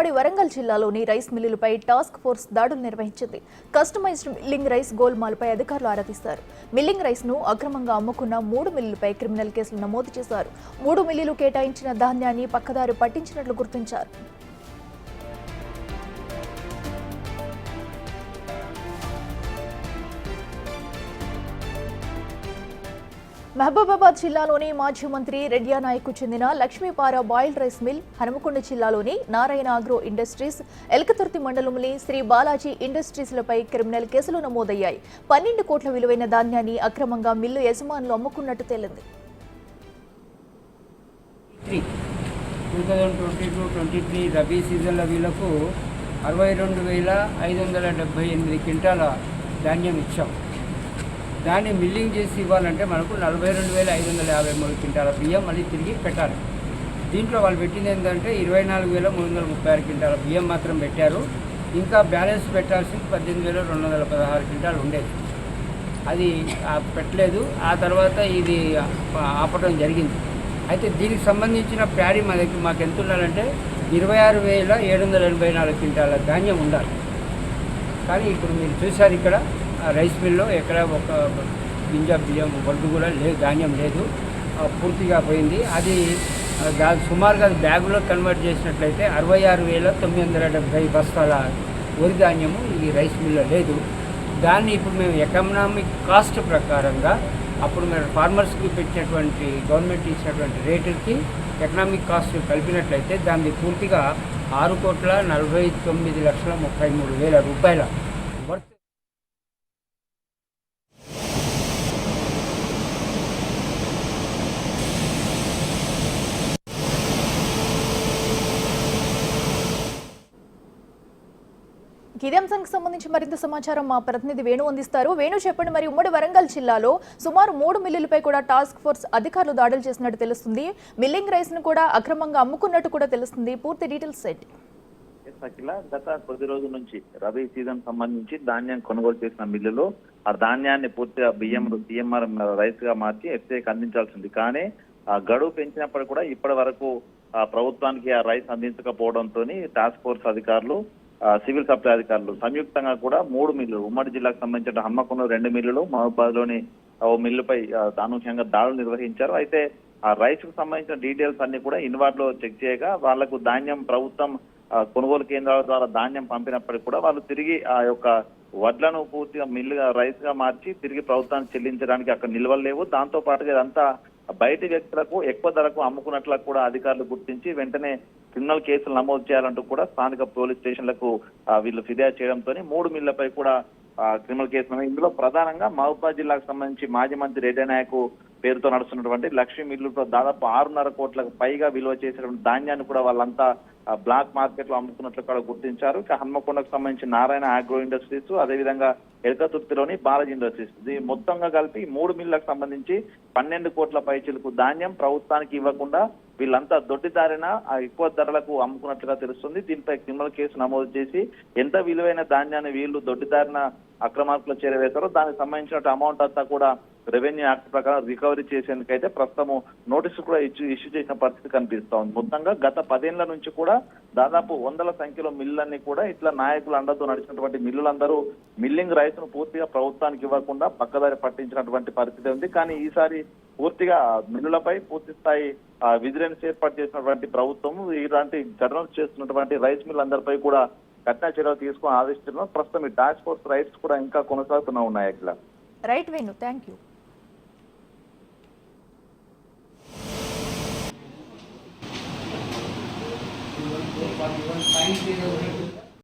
ఇప్పటి వరంగల్ జిల్లాలోని rice మిల్లులపై task force దాడులు నిర్వహించింది. కస్టమైజ్డ్ మిల్లింగ్ రైస్ గోల్మాల్పై అధికారులు ఆరాధిస్తారు. మిల్లింగ్ రైస్ను అక్రమంగా అమ్ముకున్న మూడు మిల్లులపై క్రిమినల్ కేసులు నమోదు చేశారు. మూడు మిల్లులు కేటాయించిన ధాన్యాన్ని పక్కదారి పట్టించినట్లు గుర్తించారు. మహబూబాబాద్ జిల్లాలోని మాజీ మంత్రి రెడ్యా నాయక్కు చెందిన లక్ష్మీపార బాయిల్డ్ రైస్ మిల్ హనుమకొండ జిల్లాలోని నారాయణ ఆగ్రో ఇండస్ట్రీస్ ఎల్కతుర్తి మండలంలోని శ్రీ బాలాజీ ఇండస్ట్రీస్లపై క్రిమినల్ కేసులు నమోదయ్యాయి. పన్నెండు కోట్ల విలువైన ధాన్యాన్ని అక్రమంగా మిల్లు యజమానులు అమ్ముకున్నట్టు తేలింది. Three two twenty two twenty three rabi సీజన్ల వీళ్ళకు అరవై రెండు వేల ఐదు వందల డెబ్బై ఎనిమిది క్వింటాల ధాన్యం ఇచ్చాం. దాన్ని మిల్లింగ్ చేసి ఇవ్వాలంటే మనకు నలభై రెండు వేల ఐదు వందల యాభై మూడు క్వింటాల బియ్యం మళ్ళీ తిరిగి పెట్టాలి. దీంట్లో వాళ్ళు పెట్టింది ఏంటంటే ఇరవై నాలుగు వేల మూడు వందల ముప్పై ఆరు క్వింటాల బియ్యం మాత్రం పెట్టారు. ఇంకా బ్యాలెన్స్ పెట్టాల్సింది పద్దెనిమిది వేల రెండు వందల పదహారు క్వింటాలు ఉండేది. అది పెట్టలేదు. ఆ తర్వాత ఇది ఆపటం ఆపడం జరిగింది. అయితే దీనికి సంబంధించిన ప్యాడీ మా దగ్గర మాకు ఎంత ఉండాలంటే ఇరవై ఆరు వేల ఏడు వందల ఎనభై నాలుగు క్వింటాల ధాన్యం ఉండాలి. కానీ ఇప్పుడు మీరు చూశారు ఇక్కడ రైస్ మిల్లో ఎక్కడ ఒక గింజ బియ్యం వడ్డు కూడా లేదు ధాన్యం లేదు. పూర్తిగా పోయింది. అది దాని సుమారుగా అది బ్యాగులో కన్వర్ట్ చేసినట్లయితే అరవై ఆరు వేల తొమ్మిది వందల డెబ్బై బస్తాల వరి ధాన్యము ఈ రైస్ మిల్లో లేదు. దాన్ని ఇప్పుడు మేము ఎకనామిక్ కాస్ట్ ప్రకారంగా అప్పుడు మేము ఫార్మర్స్కి పెట్టినటువంటి గవర్నమెంట్ ఇచ్చినటువంటి రేటుకి ఎకనామిక్ కాస్ట్ కలిపినట్లయితే దాన్ని పూర్తిగా ఆరు కోట్ల నలభై తొమ్మిది లక్షల ముప్పై మూడు వేల రూపాయల ఇదే అంశానికి సంబంధించి మరింత సమాచారం మా ప్రతినిధి వేణు అందిస్తారు. వేణు చెప్పండి మరి ఉమ్మడి వరంగల్ జిల్లాలో సుమారు మూడు మిల్లులపై కూడా టాస్క్ ఫోర్స్ అధికారులు దాడులు చేసినట్టు తెలుస్తుంది. మిల్లింగ్ రైస్ను కూడా అక్రమంగా అమ్ముకున్నట్టు కూడా తెలుస్తుంది. పూర్తి డీటెయిల్స్ ఏంటి? అఖిల గత కొద్ది రోజుల నుంచి రబీ సీజన్ సంబంధించి ధాన్యం కొనుగోలు చేసిన మిల్లులు ఆ ధాన్యాన్ని పూర్తిగా బియ్యం బిఎంఆర్ రైస్గా మార్చి ఎఫ్సీఐకి అందించాల్సింది. కానీ ఆ గడువు పెంచినప్పుడు కూడా ఇప్పటి వరకు ప్రభుత్వానికి ఆ రైస్ అందించకపోవడంతో టాస్క్ ఫోర్స్ అధికారులు సివిల్ సప్లై అధికారులు. సంయుక్తంగా కూడా మూడు మిల్లులు. ఉమ్మడి జిల్లాకు సంబంధించిన హమ్మకొండ రెండు మిల్లులు మహబూబాద్లోని ఓ మిల్లుపై అనూహ్యంగా దాడులు నిర్వహించారు. అయితే ఆ రైతుకు సంబంధించిన డీటెయిల్స్ అన్ని కూడా ఇన్వార్డ్లో చెక్ చేయగా వాళ్ళకు ధాన్యం ప్రభుత్వం కొనుగోలు కేంద్రాల ద్వారా ధాన్యం పంపినప్పటికీ కూడా వాళ్ళు తిరిగి ఆ యొక్క వడ్లను పూర్తిగా మిల్లుగా రైస్గా మార్చి తిరిగి ప్రభుత్వానికి చెల్లించడానికి అక్కడ నిల్వలు లేవు. దాంతో పాటుగా ఇదంతా బయటి వ్యక్తులకు ఎక్కువ ధరకు అమ్ముకున్నట్లు కూడా అధికారులు గుర్తించి వెంటనే క్రిమినల్ కేసులు నమోదు చేయాలంటూ కూడా స్థానిక పోలీస్ స్టేషన్లకు వీళ్ళు ఫిర్యాదు చేయడంతో మూడు మిల్లపై కూడా క్రిమినల్ కేసులు ఇందులో ప్రధానంగా మహబూబాద్ జిల్లాకు సంబంధించి మాజీ మంత్రి రెడ్డి నాయక్ పేరుతో నడుస్తున్నటువంటి లక్ష్మీ మిల్లులో దాదాపు ఆరున్నర కోట్లకు పైగా విలువ చేసినటువంటి ధాన్యాన్ని కూడా వాళ్ళంతా బ్లాక్ మార్కెట్లో అమ్ముకున్నట్లు కూడా గుర్తించారు. ఇక హన్మకొండకు సంబంధించి నారాయణ ఆగ్రో ఇండస్ట్రీస్ అదేవిధంగా ఎలకతుర్తిలోని బాలాజీ ఇండస్ట్రీస్. ఇది మొత్తంగా కలిపి మూడు మిల్లులకు సంబంధించి పన్నెండు కోట్ల పైచీలకు ధాన్యం ప్రభుత్వానికి ఇవ్వకుండా వీళ్ళంతా దొడ్డిదారిన ఎక్కువ ధరలకు అమ్ముకున్నట్లుగా తెలుస్తుంది. దీనిపై క్రిమినల్ కేసు నమోదు చేసి ఎంత విలువైన ధాన్యాన్ని వీళ్ళు దొడ్డిదారిన అక్రమార్కులు చేరవేశారో దానికి సంబంధించిన అమౌంట్ అంతా కూడా రెవెన్యూ యాక్ట్ ప్రకారం రికవరీ చేసేందుకైతే ప్రస్తుతము నోటీసు కూడా ఇష్యూ ఇష్యూ చేసిన పరిస్థితి కనిపిస్తా ఉంది. మొత్తంగా గత పదేళ్ళ నుంచి కూడా దాదాపు వందల సంఖ్యలో మిల్లులన్నీ కూడా ఇట్లా నాయకులు అండతో నడిచినటువంటి మిల్లులందరూ మిల్లింగ్ రైతును పూర్తిగా ప్రభుత్వానికి ఇవ్వకుండా పక్కదారి పట్టించినటువంటి పరిస్థితి ఉంది. కానీ ఈసారి పూర్తిగా మిల్లులపై పూర్తి స్థాయి విజిలెన్స్ ఏర్పాటు చేసినటువంటి ప్రభుత్వం ఇలాంటి ఘటనలు చేస్తున్నటువంటి రైస్ మిల్లందరిపై కూడా కఠిన చర్యలు తీసుకొని ఆదేశిస్తున్నాం ప్రస్తుతం ఈ టాస్క్ ఫోర్స్ రైట్స్ కూడా ఇంకా కొనసాగుతూనే ఉన్నాయి అట్లా right Venu thank you fine